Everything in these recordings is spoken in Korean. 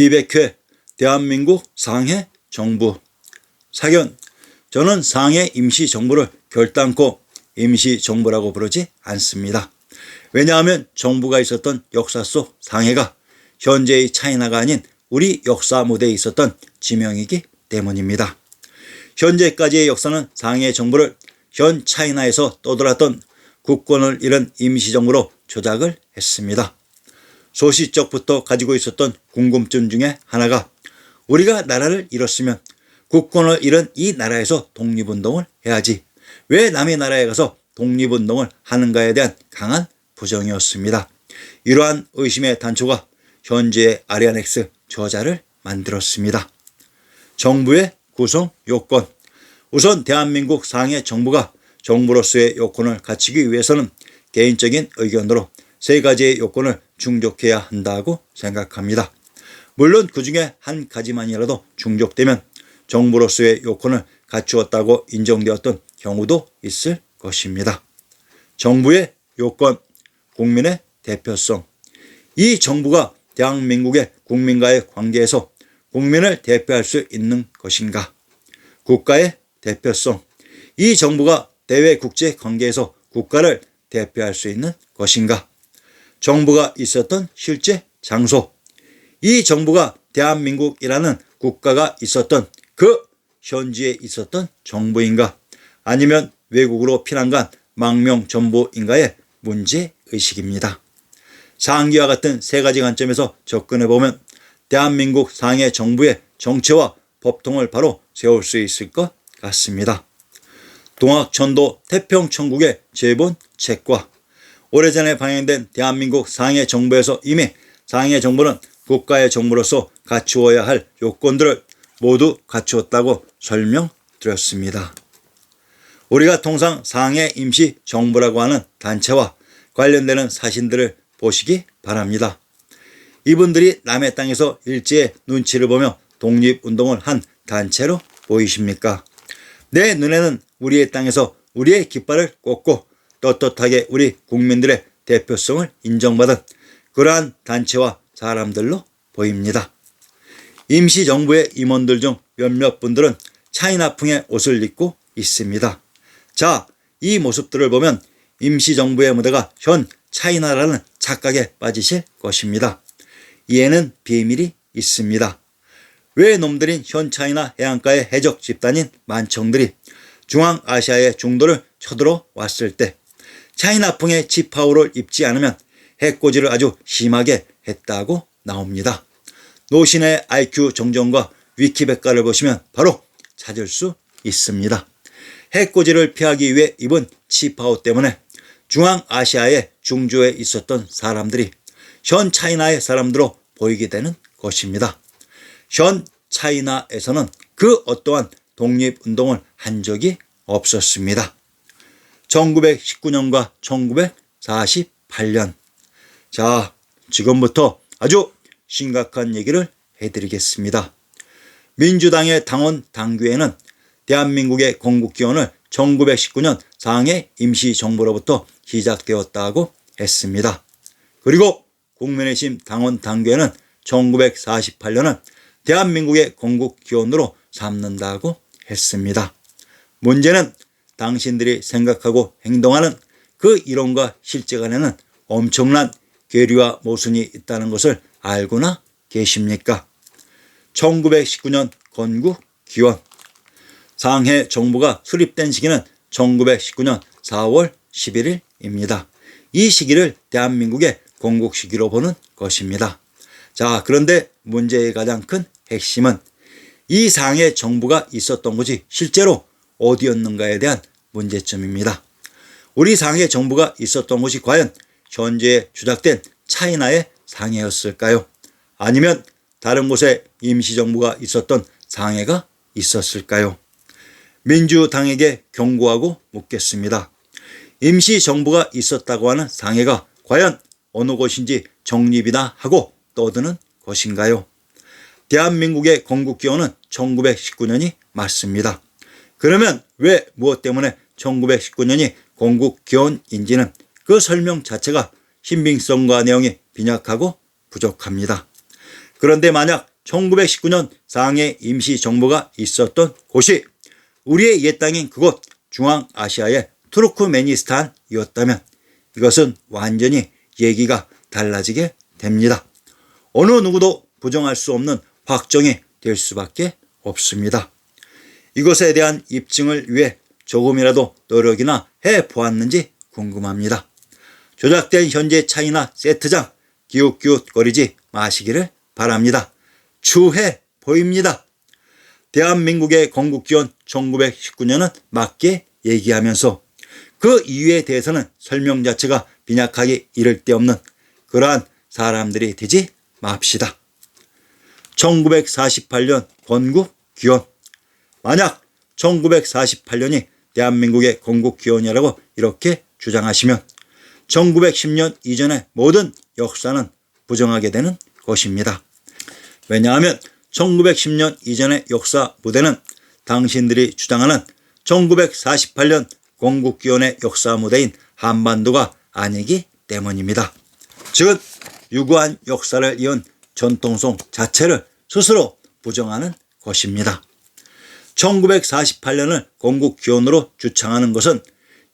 200회 대한민국 상해 정부 사견 저는 상해 임시정부를 결단코 임시정부라고 부르지 않습니다. 왜냐하면 정부가 있었던 역사 속 상해가 현재의 차이나가 아닌 우리 역사 무대에 있었던 지명이기 때문입니다. 현재까지의 역사는 상해 정부를 현 차이나에서 떠돌았던 국권을 잃은 임시정부로 조작을 했습니다. 소시 적부터 가지고 있었던 궁금증 중에 하나가 우리가 나라를 잃었으면 국권을 잃은 이 나라에서 독립운동을 해야지 왜 남의 나라에 가서 독립운동을 하는가에 대한 강한 부정이었습니다. 이러한 의심의 단초가 현재의 아리아넥스 저자를 만들었습니다. 정부의 구성 요건 우선 대한민국 상해 정부가 정부로서의 요건을 갖추기 위해서는 개인적인 의견으로 세 가지의 요건을 충족해야 한다고 생각합니다. 물론 그 중에 한 가지만이라도 충족되면 정부로서의 요건을 갖추었다고 인정되었던 경우도 있을 것입니다. 정부의 요건, 국민의 대표성. 이 정부가 대한민국의 국민과의 관계에서 국민을 대표할 수 있는 것인가? 국가의 대표성. 이 정부가 대외 국제 관계에서 국가를 대표할 수 있는 것인가? 정부가 있었던 실제 장소. 이 정부가 대한민국이라는 국가가 있었던 그 현지에 있었던 정부인가? 아니면 외국으로 피난간 망명 정부인가의 문제 의식입니다. 상기와 같은 세 가지 관점에서 접근해 보면 대한민국 상해 정부의 정체와 법통을 바로 세울 수 있을 것 같습니다. 동학천도 태평천국의 제본 책과 오래전에 방영된 대한민국 상해 정부에서 이미 상해 정부는 국가의 정부로서 갖추어야 할 요건들을 모두 갖추었다고 설명드렸습니다. 우리가 통상 상해 임시 정부라고 하는 단체와 관련되는 사진들을 보시기 바랍니다. 이분들이 남의 땅에서 일제의 눈치를 보며 독립운동을 한 단체로 보이십니까? 내 눈에는 우리의 땅에서 우리의 깃발을 꽂고 떳떳하게 우리 국민들의 대표성을 인정받은 그러한 단체와 사람들로 보입니다. 임시정부의 임원들 중 몇몇 분들은 차이나풍의 옷을 입고 있습니다. 자, 이 모습들을 보면 임시정부의 무대가 현 차이나라는 착각에 빠지실 것입니다. 이에는 비밀이 있습니다. 왜 놈들인 현 차이나 해안가의 해적 집단인 만청들이 중앙아시아의 중도를 쳐들어 왔을 때 차이나풍의 지파오를 입지 않으면 해코지를 아주 심하게 했다고 나옵니다. 노신의 IQ 정정과 위키백과를 보시면 바로 찾을 수 있습니다. 해코지를 피하기 위해 입은 치파오 때문에 중앙아시아의 중주에 있었던 사람들이 현 차이나의 사람들로 보이게 되는 것입니다. 현 차이나에서는 그 어떠한 독립운동을 한 적이 없었습니다. 1919년과 1948년. 자, 지금부터 아주 심각한 얘기를 해드리겠습니다. 민주당의 당원 당규에는 대한민국의 건국기원을 1919년 상해 임시정부로부터 시작되었다고 했습니다. 그리고 국민의힘 당원 당규에는 1948년은 대한민국의 건국기원으로 삼는다고 했습니다. 문제는 당신들이 생각하고 행동하는 그 이론과 실제 간에는 엄청난 괴리와 모순이 있다는 것을 알고나 계십니까? 1919년 건국 기원 상해 정부가 수립된 시기는 1919년 4월 11일입니다. 이 시기를 대한민국의 건국 시기로 보는 것입니다. 자, 그런데 문제의 가장 큰 핵심은 이 상해 정부가 있었던 곳이 실제로 어디였는가에 대한 문제점입니다. 우리 상해 정부가 있었던 곳이 과연 현재 주작된 차이나의 상해였을까요? 아니면 다른 곳에 임시정부가 있었던 상해가 있었을까요? 민주당에게 경고하고 묻겠습니다. 임시정부가 있었다고 하는 상해가 과연 어느 곳인지 정립이나 하고 떠드는 것인가요? 대한민국의 건국 기원은 1919년이 맞습니다. 그러면 왜 무엇 때문에 1919년이 건국 기원인지는 그 설명 자체가 신빙성과 내용이 빈약하고 부족합니다. 그런데 만약 1919년 상해 임시정부가 있었던 곳이 우리의 옛 땅인 그곳 중앙아시아의 투르크메니스탄이었다면 이것은 완전히 얘기가 달라지게 됩니다. 어느 누구도 부정할 수 없는 확정이 될 수밖에 없습니다. 이것에 대한 입증을 위해 조금이라도 노력이나 해 보았는지 궁금합니다. 조작된 현재 차이나 세트장 기웃기웃거리지 마시기를 바랍니다. 추해 보입니다. 대한민국의 건국기원 1919년은 맞게 얘기하면서 그 이유에 대해서는 설명 자체가 빈약하기 이를 데 없는 그러한 사람들이 되지 맙시다. 1948년 건국 기원 만약 1948년이 대한민국의 건국기원이라고 이렇게 주장하시면 1910년 이전의 모든 역사는 부정하게 되는 것입니다. 왜냐하면 1910년 이전의 역사 무대는 당신들이 주장하는 1948년 건국기원의 역사 무대인 한반도가 아니기 때문입니다. 즉 유구한 역사를 이은 전통성 자체를 스스로 부정하는 것입니다. 1948년을 건국 기원으로 주창하는 것은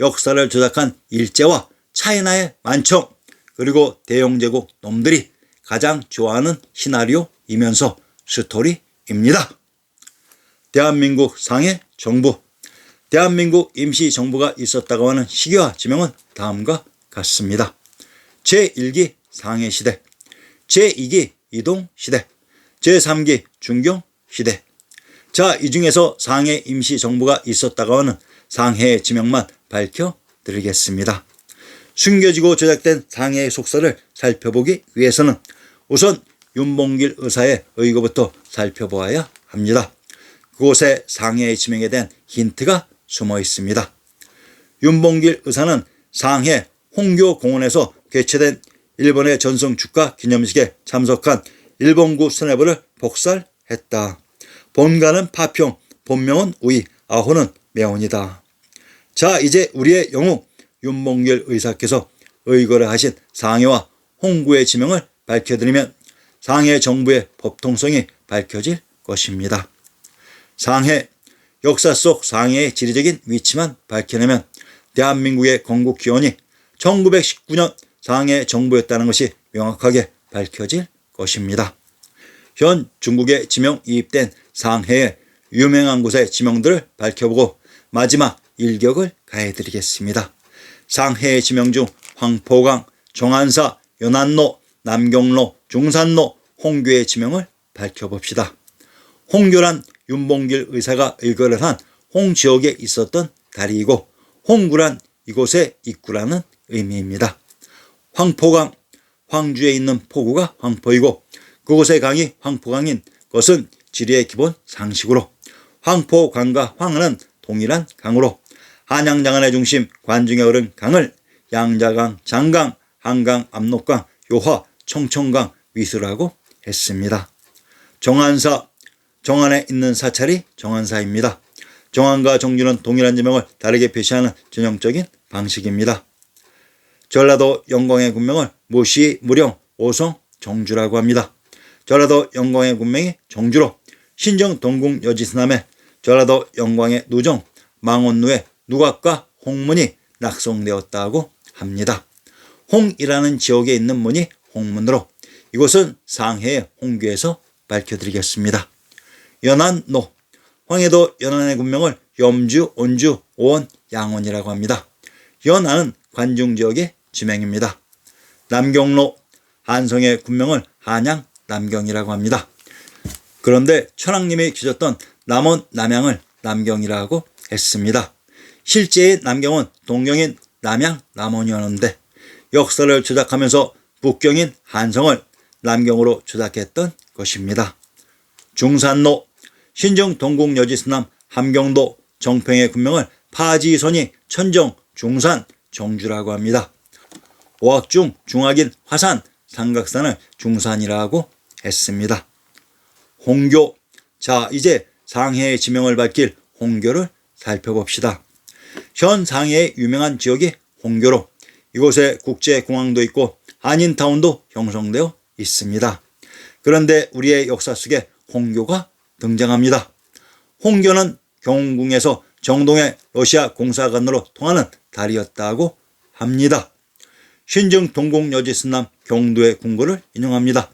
역사를 조작한 일제와 차이나의 만청 그리고 대영제국 놈들이 가장 좋아하는 시나리오이면서 스토리입니다. 대한민국 상해 정부 대한민국 임시정부가 있었다고 하는 시기와 지명은 다음과 같습니다. 제1기 상해시대 제2기 이동시대 제3기 중경시대 자, 이 중에서 상해 임시 정부가 있었다고 하는 상해의 지명만 밝혀드리겠습니다. 숨겨지고 조작된 상해의 속사를 살펴보기 위해서는 우선 윤봉길 의사의 의거부터 살펴보아야 합니다. 그곳에 상해의 지명에 대한 힌트가 숨어 있습니다. 윤봉길 의사는 상해 홍교공원에서 개최된 일본의 전성 축하 기념식에 참석한 일본구 수뇌부를 복살했다. 본가는 파평, 본명은 우이, 아호는 매원이다. 자, 이제 우리의 영웅 윤봉길 의사께서 의거를 하신 상해와 홍구의 지명을 밝혀드리면 상해 정부의 법통성이 밝혀질 것입니다. 상해, 역사 속 상해의 지리적인 위치만 밝혀내면 대한민국의 건국 기원이 1919년 상해 정부였다는 것이 명확하게 밝혀질 것입니다. 현 중국에 지명 이입된 상해의 유명한 곳의 지명들을 밝혀보고 마지막 일격을 가해드리겠습니다. 상해의 지명 중 황포강, 정안사, 연안로, 남경로, 중산로, 홍교의 지명을 밝혀봅시다. 홍교란 윤봉길 의사가 의거를 한 홍지역에 있었던 다리이고 홍구란 이곳의 입구라는 의미입니다. 황포강, 황주에 있는 포구가 황포이고 그곳의 강이 황포강인 것은 지리의 기본 상식으로 황포강과 황은 동일한 강으로 한양장안의 중심 관중에 흐른 강을 양자강, 장강, 한강, 압록강, 요화, 청천강, 위수라고 했습니다. 정안사, 정안에 있는 사찰이 정안사입니다. 정안과 정주는 동일한 지명을 다르게 표시하는 전형적인 방식입니다. 전라도 영광의 군명을 무시, 무령, 오성, 정주라고 합니다. 전라도 영광의 군명이 정주로 신정 동궁 여지스남에 전라도 영광의 누정 망원루의 누각과 홍문이 낙성되었다고 합니다. 홍이라는 지역에 있는 문이 홍문으로 이곳은 상해의 홍교에서 밝혀드리겠습니다. 연안노 황해도 연안의 군명을 염주, 온주, 오원, 양원이라고 합니다. 연안은 관중 지역의 지명입니다. 남경로 한성의 군명을 한양, 남경이라고 합니다. 그런데 천황님이 주셨던 남원 남양을 남경이라고 했습니다. 실제의 남경은 동경인 남양 남원이었는데 역사를 조작하면서 북경인 한성을 남경으로 조작했던 것입니다. 중산로 신정 동국 여지스남 함경도 정평의 군명을 파지선이 천정 중산 정주라고 합니다. 오학중 중학인 화산 삼각산을 중산이라고 했습니다. 홍교. 자, 이제 상해의 지명을 밝힐 홍교를 살펴봅시다. 현 상해의 유명한 지역이 홍교로 이곳에 국제공항도 있고 한인타운도 형성되어 있습니다. 그런데 우리의 역사 속에 홍교가 등장합니다. 홍교는 경운궁에서 정동의 러시아 공사관으로 통하는 다리였다고 합니다. 신증 동국여지스남 경도의 궁궐을 인용합니다.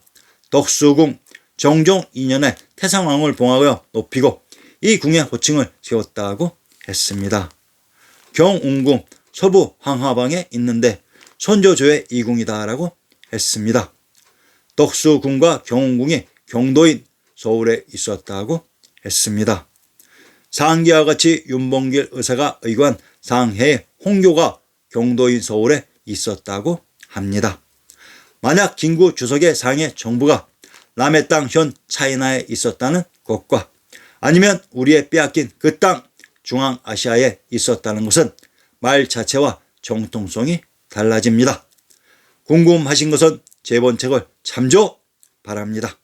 덕수궁 정종 2년에 태상왕을 봉하여 높이고 이 궁의 호칭을 세웠다고 했습니다. 경운궁 서부 황하방에 있는데 선조조의 이궁이다라고 했습니다. 덕수궁과 경운궁이 경도인 서울에 있었다고 했습니다. 상기와 같이 윤봉길 의사가 의관 상해의 홍교가 경도인 서울에 있었다고 합니다. 만약 김구 주석의 상해 정부가 남의 땅 현 차이나에 있었다는 것과 아니면 우리의 빼앗긴 그 땅 중앙아시아에 있었다는 것은 말 자체와 정통성이 달라집니다. 궁금하신 것은 제 본책을 참조 바랍니다.